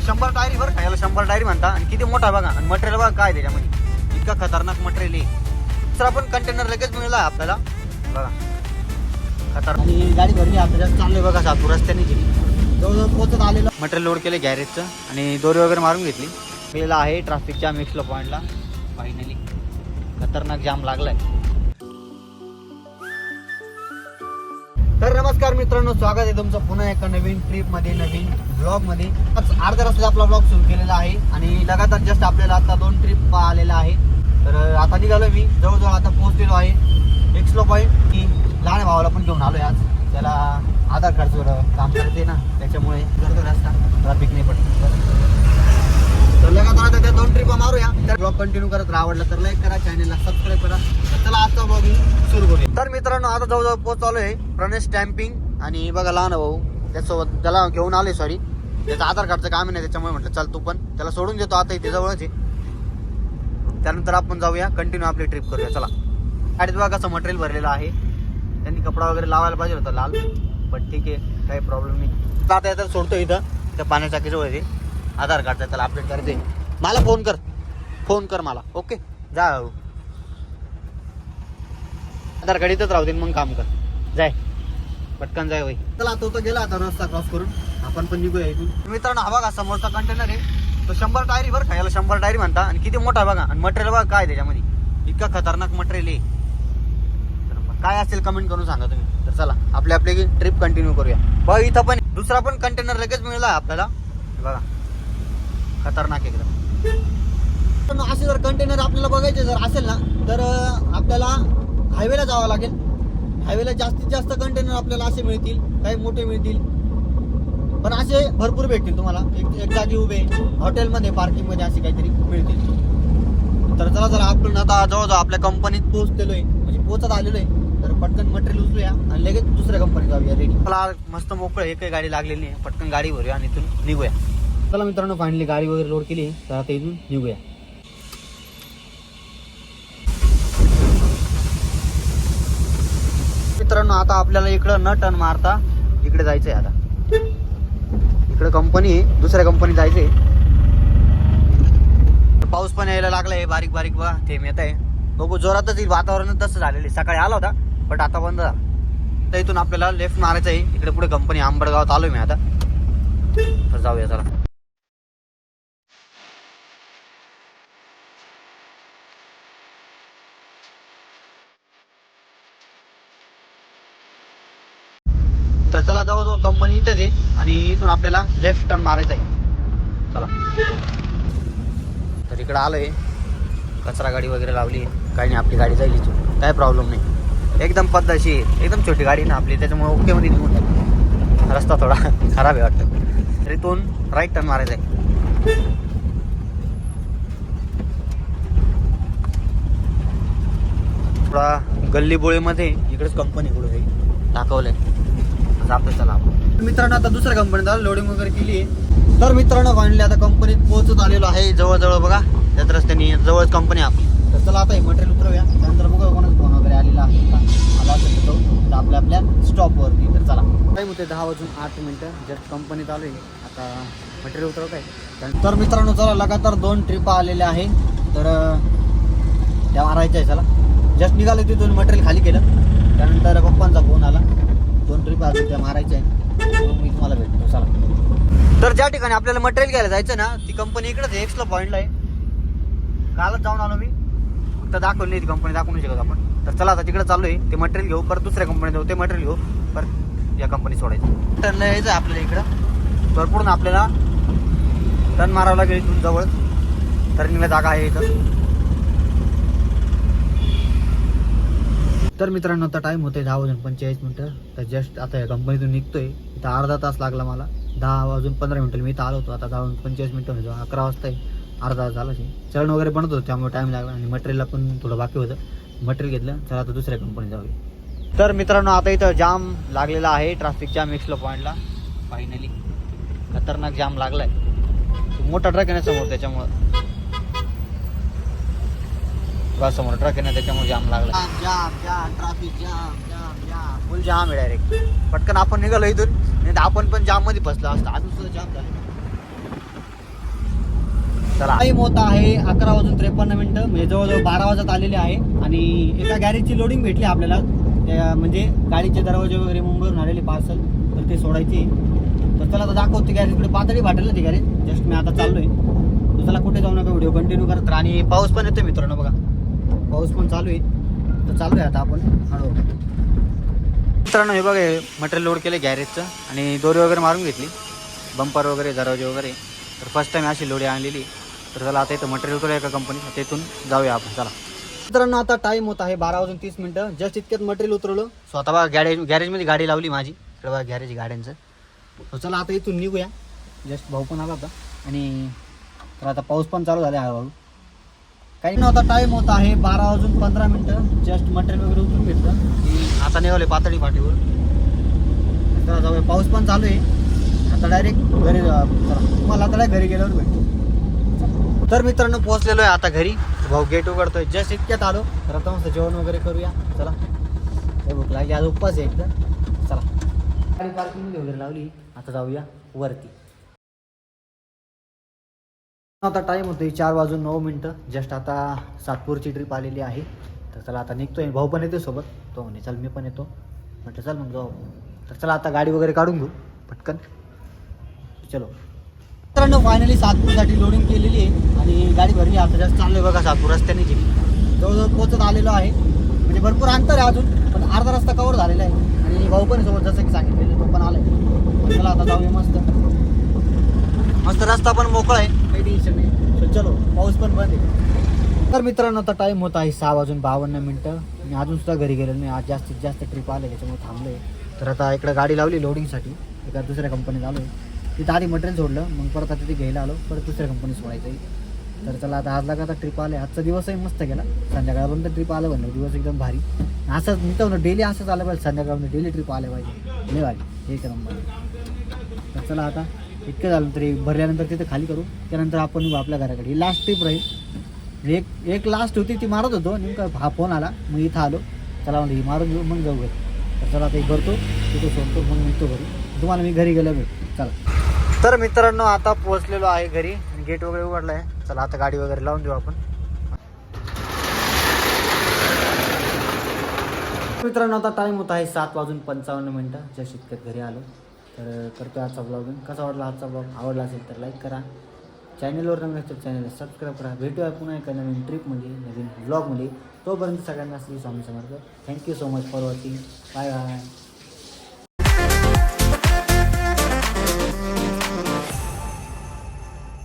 तो शंभर टायरी बरं का? याला शंभर टायरी म्हणता. आणि किती मोठा बघा. आणि मटेरियल बघा काय आहे त्याच्यामध्ये. इतका खतरनाक मटेरियल आहे. तर आपण कंटेनर लगेच मिळाला आपल्याला. बघा. खतरनाक. आणि गाडी भरली आपल्याला. चाललोय बघा सातू रस्त्याने गेली जवळजवळ पोहोचत आलेलं. मटेरियल लोड केलं गॅरेजचं आणि दोरी वगैरे मारून घेतली. गेलेला आहे ट्रॅफिकच्या मिक्सला पॉईंटला फायनली खतरनाक जाम लागलाय. तर नमस्कार मित्रांनो स्वागत आहे तुमचं पुन्हा एका नवीन ट्रिपमध्ये नवीन ब्लॉगमध्ये. आज अर्ध्या रस्त्यात आपला ब्लॉग सुरू केलेला आहे आणि लगातार जस्ट आपल्याला आता दोन ट्रिप आलेला आहे. तर आता निघालो मी. जवळजवळ आता पोहोचलेलो आहे. एक्सलो पॉईंट की लहान भावाला पण घेऊन आलो आज. त्याला आधार कार्ड काम करते ना त्याच्यामुळे करतो रस्ता. ट्रॅफिक नाही पडत तर लगातार आता त्या दोन ट्रिपा मारूया तर ब्लॉग कंटिन्यू करत राहा. आवडला तर लाईक करा चॅनलला सबस्क्राईब करा. चला आजचा ब्लॉग सुरू करूया. तर मित्रांनो आता जवळजवळ पोहोचलो आहे. प्रणेश स्टॅम्पिंग आणि बघा लहान भाऊ. त्यासोबत त्याला घेऊन आले सॉरी त्याचं आधार कार्डचं काम नाही त्याच्यामुळे म्हटलं चल तू पण. त्याला सोडून देतो आता इथे जवळच आहे. त्यानंतर आपण जाऊया कंटिन्यू आपली ट्रिप करूया. चला. गाडीत बघा कसं मटेरियल भरलेलं आहे. त्यांनी कपडा वगैरे लावायला पाहिजे होता लाल. पण ठीक आहे काही प्रॉब्लेम नाही. आता आता सोडतो इथं. त्या पाण्याच्या जवळ आहे. आधार कार्डचा त्याला अपडेट करायचं मला फोन कर. फोन कर मला ओके? जा. आधार कार्ड इथंच राहू दे मग काम कर. जाय. पटकन जाय होई चला तो तर गेला आता रस्ता क्रॉस करून. आपण पण निघूया इथून. मित्रांनो हा बघा समोरचा कंटेनर आहे. तो शंभर टायरी बरं का याला शंभर टायरी म्हणता. आणि किती मोठा बघा. आणि मटेरियल बघा काय त्याच्यामध्ये. इतका खतरनाक मटेरियल आहे. तर काय असेल कमेंट करून सांगा तुम्ही. तर चला आपली आपली ट्रिप कंटिन्यू करूया. बघा इथं पण दुसरा पण कंटेनर लगेच मिळाला आपल्याला. बघा. खतरनाक एकदम. पण असे जर कंटेनर आपल्याला बघायचे जर असेल ना तर आपल्याला हायवेला जावं लागेल. हायवेला जास्तीत जास्त कंटेनर आपल्याला असे मिळतील काही मोठे मिळतील. पण असे भरपूर भेटतील तुम्हाला. एक एक जागी उभे हॉटेलमध्ये पार्किंगमध्ये असे काहीतरी मिळतील. तर चला जरा आपण आता जवळजवळ आपल्या कंपनीत पोहोचलेलो आहे म्हणजे पोहोचत आलेलो आहे तर पटकन मटेरियल उचलूया आणि लगेच दुसऱ्या कंपनीत जाऊया. रेडी मला मस्त मोकळं एक गाडी लागलेली आहे पटकन गाडी भरूया आणि इथून निघूया. चला मित्रांनो फायनली गाडी वगैरे लोड केली आहे, तर आता इथून निघूया मित्रांनो आता आपल्याला इकडं न टर्न मारता इकडे जायचंय आता. इकडे कंपनी आहे दुसऱ्या कंपनी जायचंय. पाऊस पण यायला लागलाय बारीक बारीक बा ते येत आहे बघू. जोरातच येईल वातावरण तसं झालेलं आहे. सकाळी आला होता बट आता बंद झाला. तर इथून आपल्याला लेफ्ट मारायचं आहे. इकडे पुढे कंपनी आंबडगावात आलोय मी आता. तर जाऊया चला. तर चला जवळजवळ कंपनी इथेच आहे आणि इथून आपल्याला लेफ्ट टर्न मारायचा आहे. चला. तर इकडं आलोय. कचरा गाडी वगैरे लावली. काही नाही आपली गाडी जाईल इथून. काय प्रॉब्लेम नाही. एकदम पद्धतशी एकदम छोटी गाडी ना आपली त्याच्यामुळे ओके मध्ये निघून रस्ता थोडा खराब आहे वाटतं. तर इथून राईट टर्न मारायचा आहे. थोडा गल्लीबोळीमध्ये इकडेच कंपनी कुठं आहे. दाखवलंय. जातो चला. आपण मित्रांनो आता दुसऱ्या कंपनीत आलो लोडिंग वगैरे केली. आहे तर मित्रांनो फायनली आता कंपनीत पोहोचत आलेलो आहे जवळजवळ बघा त्याच रस्त्याने जवळच कंपनी आपली. तर चला आता हे मटेरियल उतरवूया. त्यानंतर बघा कोणाचा फोन वगैरे आलेला आहे का. आला असेल तर तो तर आपल्या आपल्या स्टॉपवरती तर चला. टाईम होते दहा वाजून आठ मिनटं जस्ट कंपनीत आहे आता मटेरियल उतरवत आहे तर मित्रांनो चला लगातार दोन ट्रिपा आलेल्या आहे. तर त्या मारायच्या आहे चला. जस्ट निघालो तिथून मटेरियल खाली केलं. त्यानंतर पप्पांचा फोन आला. दोन ट्रिप अजून त्या मारायच्या आहे मी तुम्हाला भेटतो. चला. तर ज्या ठिकाणी आपल्याला मटेरियल घ्यायला जायचं ना ती कंपनी इकडेच एक्सला पॉईंटला आहे. कालच जाऊन आलो मी. फक्त दाखवली नाही ती कंपनी दाखवू नाही शकत आपण. तर चला आता तिकडे चालू आहे ते मटेरियल घेऊ. परत दुसऱ्या कंपनीत जाऊ ते मटेरियल घेऊ. परत या कंपनी सोडायचं. टर्नला यायचं आहे आपल्याला इकडं. भरपूर आपल्याला टन मारावं लागेल इथून जवळ. टर्निंगला जागा आहे इथं. तर मित्रांनो आता टाइम होते दहा वाजून पंचेचाळीस मिनटं. तर जस्ट आता या कंपनीतून निघतोय. इथं अर्धा तास लागला मला. दहा वाजून पंधरा मिनटं मी इथं आलो होतो. आता दहा वाजून पंचेचाळीस मिनटं म्हणजे अकरा वाजता आहे. अर्धा तास झाला चरण वगैरे बनत होतं त्यामुळे टाईम लागला आणि मटेरियलला पण थोडं बाकी होतं. मटेरियल घेतलं. चला आता दुसऱ्या कंपनीत जाऊया. तर मित्रांनो आता इथं जाम लागलेला आहे ट्रॅफिक जाम एक्सलो पॉईंटला फायनली खतरनाक जाम लागलाय. मोठा ट्रक आहे ना समोर त्याच्यामुळं. बघा समोर ट्रक आहे ना त्याच्यामुळे जाम लागला. जाम जाम ट्रॅफिक जाम जाम जाम फुल जाम आहे डायरेक्ट पटकन आपण निघालो इथून. नाही तर आपण पण जाममध्ये फसलो असतं. अजून सुद्धा जाम झाले चला. टाईम होत आहे अकरा वाजून त्रेपन्न मिनिटं. म्हणजे जवळजवळ बारा वाजत आलेले आहे. आणि एका गॅरेजची लोडिंग भेटली आपल्याला. म्हणजे गाडीचे दरवाजे वगैरे मुंबईवरून आलेले पार्सल तर ते सोडायची. तर चला आता दाखवते गॅरेजकडे पातळी वाटेल ती गॅरेज जस्ट मी आता चाललोय. तर चला कुठे जाऊ नका व्हिडिओ कंटिन्यू करत आणि पाऊस पण येतोय मित्रांनो बघा. पाऊस पण चालू आहे. तर चालू आहे आता आपण हळूहळू. मित्रांनो हे बघा मटेरियल लोड केलं गॅरेजचं आणि दोरी वगैरे मारून घेतली. बंपर वगैरे दरवाजे वगैरे. तर फर्स्ट टाइम अशी लोडी आणलेली. तर चला आता इथं मटेरियल उतरलं एका कंपनीत तिथून जाऊया आपण. चला. मित्रांनो आता टाईम होत आहे बारा वाजून तीस मिनटं. जस्ट इतक्यात मटेरियल उतरवलं. स्वतः बघा गॅरेज गॅरेजमध्ये गाडी लावली माझी. इकडे बघा गॅरेज गाड्यांचं. तर चला आता इथून निघूया. जस्ट भाऊ पण आला होता. आणि तर आता पाऊस पण चालू झाला हळूहळू. काही नव्हता टाईम होता आहे बारा वाजून पंधरा मिनटं. जस्ट मटेरियल वगैरे उतरून घेतलं. की आता निघाले पातळी पाठीवर चला जाऊया. पाऊस पण चालू आहे. आता डायरेक्ट घरी जा- तुम्हाला आता घरी गेल्यावर भेटतो तर मित्रांनो पोहोचलेलो आहे आता घरी. भाऊ गेट उघडतोय. जस्ट इतक्यात आलो. तर आता मस्त जेवण वगैरे करूया. चला. हे भूक लागली. आज उपवास आहे एकदा चला. गाडी पार्किंगमध्ये वगैरे लावली. आता जाऊया वरती. आता टाईम आहे चार वाजून नऊ मिनटं. जस्ट आता सातपूरची ट्रिप आलेली आहे. तर चला आता निघतोय. भाऊ पण येतो सोबत. तो म्हणे चल मी पण येतो. म्हटलं चल मग जाऊ. तर चला आता गाडी वगैरे काढून घेऊ. पटकन. चलो. मित्रांनो फायनली सातपूरसाठी लोडिंग केलेली आहे. आणि गाडी भरली. आता जास्त चाललोय बघा सातपूर रस्त्याने गेली जवळजवळ पोचत आलेलो आहे. म्हणजे भरपूर अंतर आहे अजून पण अर्धा रस्ता कवर झालेला आहे. आणि भाऊ पण सोबत जसं की सांगितलेलं तो पण आलाय. चला आता जाऊया मस्त. मस्त रस्ता पण मोकळा आहे. टेन्शन नाही चलो पाऊस पण बंद आहे. तर मित्रांनो आता टाईम होता आहे सहा वाजून बावन्न मिनटं. मी अजून सुद्धा घरी गेलो नाही. आज जास्तीत जास्त ट्रिप आले त्याच्यामुळे थांबलोय. तर आता इकडे गाडी लावली लोडिंगसाठी एका दुसऱ्या कंपनीत आलो आहे तिथं आधी मटेरियल सोडलं मग परत आता तिथे घ्यायला आलो. परत दुसऱ्या कंपनीत सोडायचं आहे तर चला आता आज लागा आता ट्रिप आले आजचा दिवसही मस्त गेला. संध्याकाळपर्यंत ट्रिप आलं म्हणलं दिवस एकदम भारी. असंच मी तर डेली असंच आलं पाहिजे. संध्याकाळपर्यंत डेली ट्रिप आलं पाहिजे. नाही भारी. एक नंबर तर चला आता. इतकं झालं तरी भरल्यानंतर तिथं खाली करू त्यानंतर आपण आपल्या घराकडे. ही लास्ट ट्रिप राहील. एक एक लास्ट होती ती मारत होतो. नेमका हा फोन आला मग इथं आलो. चला म्हणलं ही मारून घेऊ मग जाऊ घरी तर चला आता भरतो करतो तिथे सोडतो मग निघतो घरी. तुम्हाला मी घरी गेलो भेट चला. तर मित्रांनो आता पोहोचलेलो आहे घरी. गेट वगैरे उघडला आहे. चला आता गाडी वगैरे लावून देऊ आपण. मित्रांनो आता टाईम होत आहे सात वाजून पंचावन्न मिनटं. ज्या इतक्यात घरी आलो. तर करतो आजचा ब्लॉग कसा वाटला आजचा ब्लॉग आवडला असेल तर लाईक करा. चॅनलवर नवीन असेल चॅनलला सबस्क्राईब करा. भेटूया पुन्हा एका नवीन ट्रिपमध्ये नवीन ब्लॉगमध्ये तोपर्यंत सगळ्यांना Shri Swami Samarth. Thank you so much for watching bye bye